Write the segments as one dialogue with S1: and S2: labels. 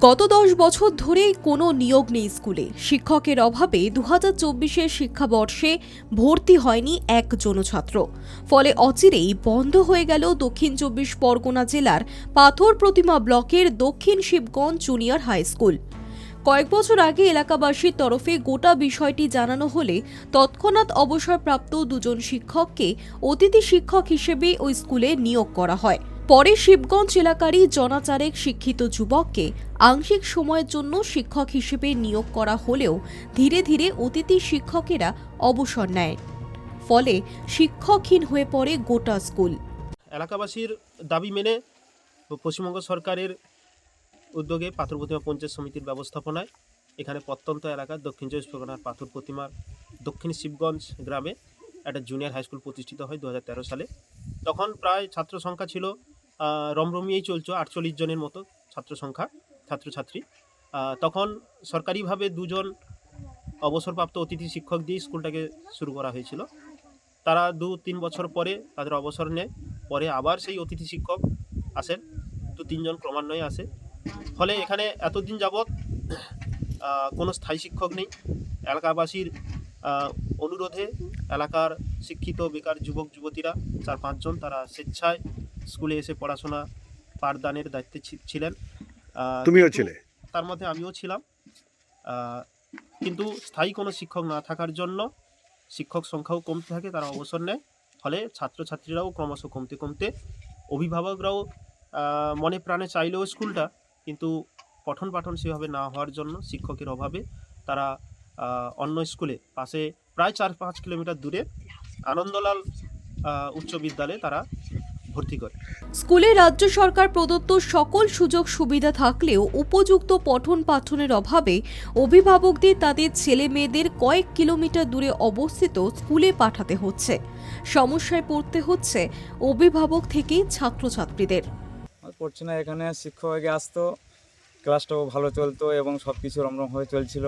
S1: গত দশ বছর ধরেই কোনো নিয়োগ নেই স্কুলে। শিক্ষকের অভাবে দু হাজার চব্বিশের শিক্ষাবর্ষে ভর্তি হয়নি একজনও ছাত্র ফলে অচিরেই বন্ধ হয়ে গেল দক্ষিণ চব্বিশ পরগনা জেলার পাথর প্রতিমা ব্লকের দক্ষিণ শিবগঞ্জ জুনিয়র হাই স্কুল। কয়েক বছর আগে এলাকাবাসীর তরফে গোটা বিষয়টি জানানো হলে তৎক্ষণাৎ অবসরপ্রাপ্ত দুজন শিক্ষককে অতিথি শিক্ষক হিসেবে ওই স্কুলে নিয়োগ করা হয়। পরে শিবগঞ্জ এলাকারই জনাচারেক শিক্ষিত যুবককে আংশিক সময়ের জন্য শিক্ষক হিসেবে নিয়োগ করা হলেও ধীরে ধীরে অতিথি শিক্ষকেরা অবসর নেয়। ফলে শিক্ষকহীন হয়ে পড়ে গোটা স্কুল।
S2: এলাকাবাসীর দাবি মেনে পশ্চিমবঙ্গ সরকারের উদ্যোগে পাথর প্রতিমা পঞ্চায়েত সমিতির ব্যবস্থাপনায় এখানে প্রত্যন্ত এলাকার দক্ষিণ চব্বিশ পরগনার পাথর প্রতিমার দক্ষিণ শিবগঞ্জ গ্রামে একটা জুনিয়র হাই স্কুল প্রতিষ্ঠিত হয় দু হাজার তেরো সালে। তখন প্রায় ছাত্র সংখ্যা ছিল রমরমিয়েই চলছে আটচল্লিশ জনের মতো ছাত্র সংখ্যা ছাত্রছাত্রী তখন সরকারিভাবে দুজন অবসরপ্রাপ্ত অতিথি শিক্ষক দিয়ে স্কুলটাকে শুরু করা হয়েছিল। তারা দু, তিন বছর পরে তাদের অবসর নেয়, পরে আবার সেই অতিথি শিক্ষক আসেন, দু, তিনজন ক্রমান্বয়ে আসে। ফলে এখানে এতদিন যাবৎ কোনো স্থায়ী শিক্ষক নেই। এলাকাবাসীর অনুরোধে এলাকার শিক্ষিত, বেকার যুবক, যুবতীরা চার, পাঁচজন তারা স্বেচ্ছায় স্কুলে এসে পড়াশোনা পাঠদানের দায়িত্বে ছি- ছিলেন।
S3: তুমিও ছিলে?
S2: তার মধ্যে আমিও ছিলাম। কিন্তু স্থায়ী কোনো শিক্ষক না থাকার জন্য শিক্ষক সংখ্যাও কমতে থাকে তারা অবসর নেয়। ফলে ছাত্রছাত্রীরাও ক্রমশ কমতে কমতে অভিভাবকরাও মনে প্রাণে চাইলেও স্কুলটা কিন্তু পঠন পাঠন সেভাবে না হওয়ার জন্য শিক্ষকের অভাবে তারা অন্য স্কুলে পাশে প্রায় চার পাঁচ কিলোমিটার দূরে আনন্দলাল উচ্চ বিদ্যালয়ে তারা ভর্তি করে।
S1: স্কুলে রাজ্য সরকার প্রদত্ত সকল সুযোগ সুবিধা থাকলেও উপযুক্ত পঠন পাঠনের অভাবে অভিভাবকদের তাদের ছেলে মেয়েদের কয়েক কিলোমিটার দূরে অবস্থিত স্কুলে পাঠাতে হচ্ছে। সমস্যায় পড়তে হচ্ছে অভিভাবক থেকে ছাত্রছাত্রীদের।
S4: পড়ছে না এখানে শিক্ষক আগে আসতো ক্লাসটাও ভালো চলতো এবং সব কিছু রমরম হয়ে চলছিল।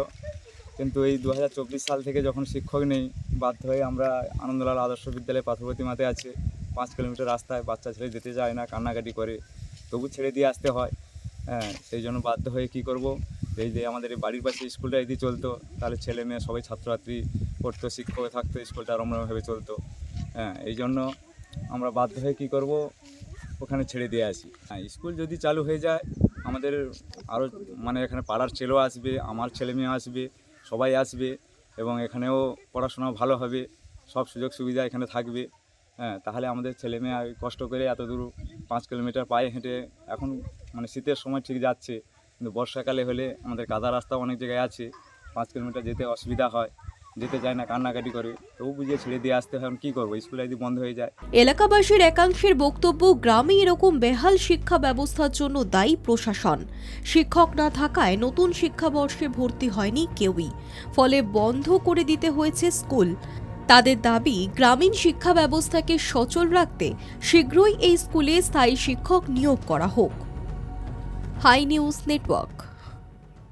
S4: কিন্তু এই দু হাজার চব্বিশ সাল থেকে যখন শিক্ষক নেই বাধ্য হয়ে আমরা আনন্দলাল আদর্শ বিদ্যালয়ে পাথরপ্রতিমাতে আছে। পাঁচ কিলোমিটার রাস্তায় বাচ্চা ছেলে যেতে চায় না, কান্নাকাটি করে, তবু ছেড়ে দিয়ে আসতে হয়। হ্যাঁ সেই জন্য বাধ্য হয়ে কি করব? এই যে আমাদের বাড়ির পাশে স্কুলটা যদি চলতো, তাহলে ছেলে মেয়ে সবাই ছাত্রছাত্রী, পড়তো শিক্ষক থাকতো, স্কুলটা রমরমভাবে চলতো। হ্যাঁ এই জন্য আমরা বাধ্য হয়ে কি করব? ওখানে ছেড়ে দিয়ে আসি। হ্যাঁ স্কুল যদি চালু হয়ে যায়, আমাদের আরও মানে এখানে পাড়ার ছেলেও আসবে, আমার ছেলে মেয়ে আসবে, সবাই আসবে এবং এখানেও পড়াশোনা ভালো হবে, সব সুযোগ সুবিধা এখানে থাকবে। হ্যাঁ তাহলে আমাদের ছেলে মেয়ে কষ্ট করে এত দূর পাঁচ কিলোমিটার পায়ে হেঁটে এখন মানে শীতের সময় ঠিক যাচ্ছে, কিন্তু বর্ষাকালে হলে আমাদের কাদা রাস্তা অনেক জায়গায় আছে, পাঁচ কিলোমিটার যেতে অসুবিধা হয়, যেতে চায় না কান্নাকাটি করে, তবু বুঝিয়ে ছেড়ে দিয়ে আসতে হয় কী করব? স্কুল যদি বন্ধ হয়ে যায়।
S1: এলাকাবাসীর একাংশের বক্তব্য, গ্রামে এরকম বেহাল শিক্ষা ব্যবস্থার জন্য দায়ী প্রশাসন। শিক্ষক না থাকায় নতুন শিক্ষাবর্ষে ভর্তি হয়নি কেউই। ফলে বন্ধ করে দিতে হয়েছে স্কুল। তাদের দাবি, গ্রামীণ শিক্ষা ব্যবস্থাকে সচল রাখতে শীঘ্রই এই স্কুলে স্থায়ী শিক্ষক নিয়োগ করা হোক। High news network.